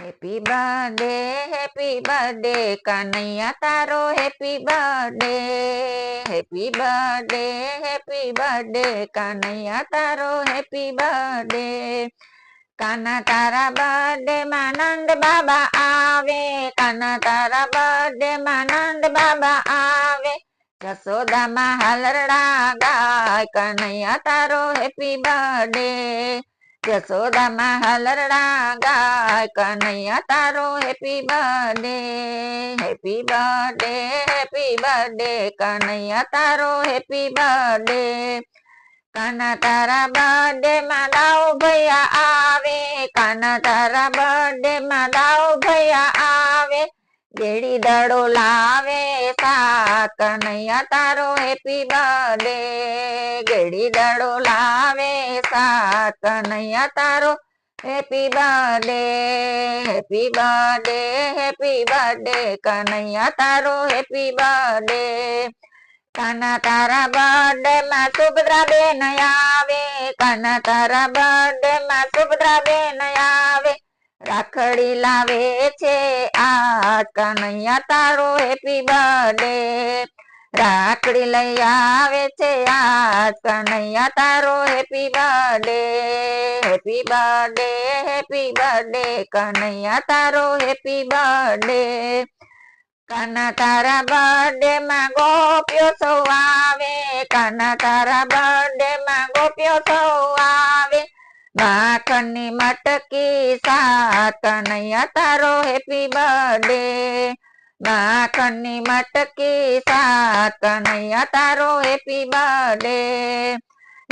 happy birthday happy birthday Kanaiya તારો happy birthday happy birthday happy birthday Kanaiya તારો happy birthday કાના તારા birthday માં નંદ બાબા આવે કાના તારા બર્થડે માં નંદ બાબા આવે જસોદામાં હાલરડા ગાય કનૈયા તારો હેપી બર્થડે યશોદામાં હલરડા ગાય કનૈયા તારો happy birthday happy birthday happy birthday Kanaiya તારો હેપી બર્થડે કાના તારા બર્થડે માં દાવ ભૈયા આવે કાના તારા બર્થડે માં દાવ ભૈયા बेड़ी दड़ो लावे कन्हैया तारो हैप्पी बर्थडे गेड़ी दड़ो लावे कन्हैया तारो happy birthday happy birthday happy birthday Kanhaiya तारो हैप्पी बर्थडे कना तारा बर्थडे मा सुभद्रा बेन आवे कना तारा बर्थडे मा सुभद्रा बेन आवे રાખડી લાવે છે આ કનૈયા તારો હેપી બર્થડે રાખડી લઈ આવે છે આ કનૈયા તારો happy birthday happy birthday happy birthday Kanaiya તારો હેપી બર્થડે કાના તારા બર્થડે માં ગોપ્યો સૌ આવે કાના તારા બર્થડે માં ગોપ્યો સૌ ભાખણની મટકી સાતનૈયા તારો હેપી બર્થડે માખણની મટકી સાતનૈયા તારો happy birthday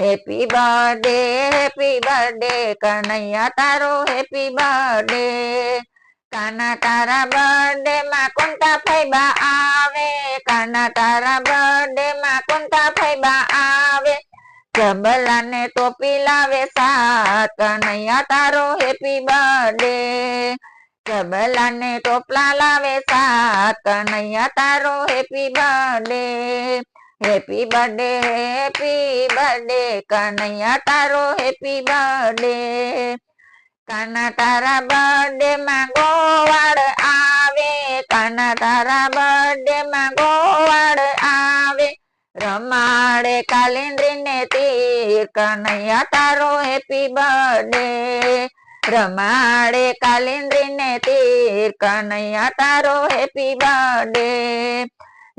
happy birthday happy birthday Kanaiya તારો હેપી બર્થડે કાના તારા બર્થડે માં કોણતા ફાઈબા આવે કાના તારા બર્થડે માં કોણતા કમલાને ટોપી લાવે સાત કનયા તારો હેપી બર્થડે કમલાને ટોપલા લાવે સાત કનયા તારો happy birthday happy birthday happy birthday Kanhaiya તારો હેપી બર્થડે કન કર બર્થડે માં ગોવાળ આવે કન ધારા બર્થડે માં ગોવાળ माड़े कालिंद्रिने कन्हैया तारो हैप्पी बर्थडे रमाड़े कालिंद्रिने कन्हैया तारो happy birthday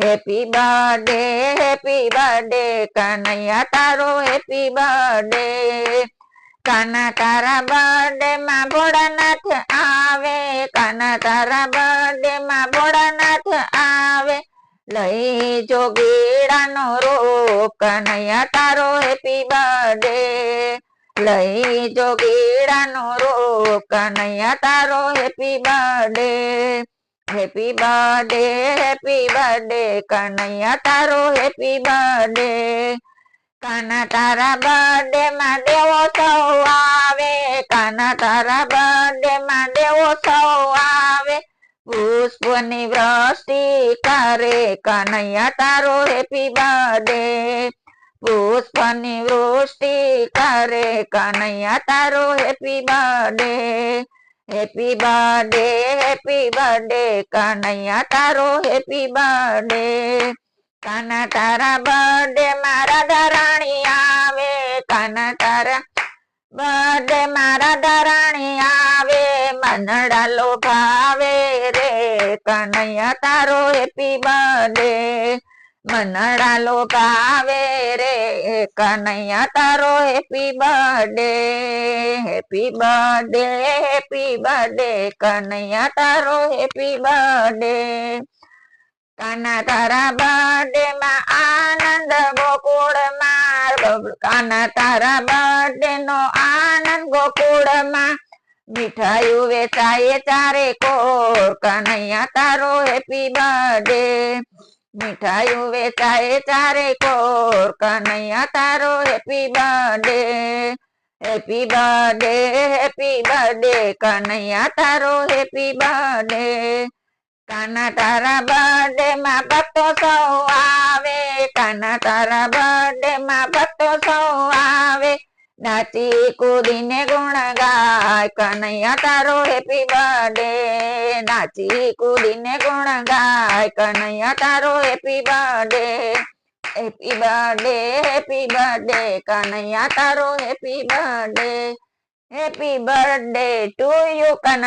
happy birthday happy birthday Kanhaiya तारो हैप्पी बर्थडे कना तारा बर्थडे माँ बोड़ा नाथ आवे कना तारा बर्थडे माँ લઈ જોગીડાનો રો કનૈયા તારો હેપી બર્થડે લઈ જોગીડાનો રો કનૈયા તારો happy birthday happy birthday happy birthday Kanaiya તારો હેપી બર્થડે કાના તારા બર્થડે માં દેવો સૌ આવે કાના તારા બર્થડે માં દેવો સૌ ध्वनि वृष्टि करे कन्हैया तारो हैप्पी बर्थडे पुष्प निवृष्टि करे कन्हैया तारो happy birthday happy birthday happy birthday Kanhaiya तारो हैप्पी बर्थडे काना तारा बर्थडे मारा धराणी आवे काना तारा बर्थडे मारा धराणी आवे નરાલો ગાવે રે કનૈયા તારો હેપી બર્થડે નરાલો ગાવે રે કનૈયા તારો happy birthday happy birthday happy birthday Kanaiya તારો હેપી બર્થડે કનતર બર્થડે માં આનંદ ગોકુળ માં કનતર બર્થડે નો આનંદ ગોકુળ માં મીઠાયું વેચાય ચારે કોર કનૈયા તારો હેપી બર્થડે મીઠાયું વેચાય ચારે કોર કનૈયા તારો happy birthday happy birthday happy birthday Kanaiya તારો હેપી બર્થડે કાના તારા બર્થડે માં ભક્તો સૌ આવે કાના તારા બર્થડે માં ભક્તો સૌ નાચી કૂદીને ગુણ ગાય કનૈયા તારો હેપી બર્થડે નાચી કૂદીને ગુણ ગાય કનૈયા તારો happy birthday happy birthday happy birthday Kanaiya તારો happy birthday happy birthday to you Kanaiya